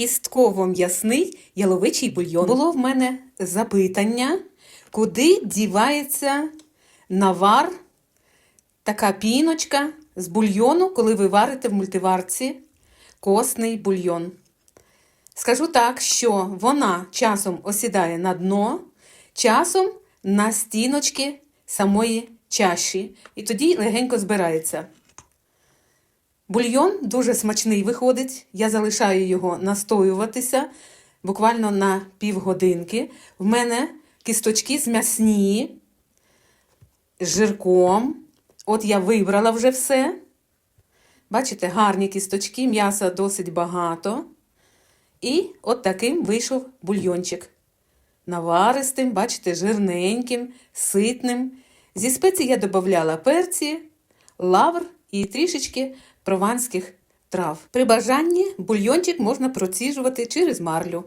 кістково-м'ясний яловичий бульйон. Було в мене запитання, куди дівається навар, така піночка з бульйону, коли ви варите в мультиварці косний бульйон. Скажу так, що вона часом осідає на дно, часом на стіночки самої чаші, і тоді легенько збирається. Бульйон дуже смачний виходить. Я залишаю його настоюватися буквально на півгодинки. В мене кісточки зм'ясні з жирком. От я вибрала вже все. Бачите, гарні кісточки, м'яса досить багато. І от таким вийшов бульйончик. Наваристим, бачите, жирненьким, ситним. Зі спецій я додавала перці, лавр і трішечки прованських трав. При бажанні бульйончик можна проціжувати через марлю.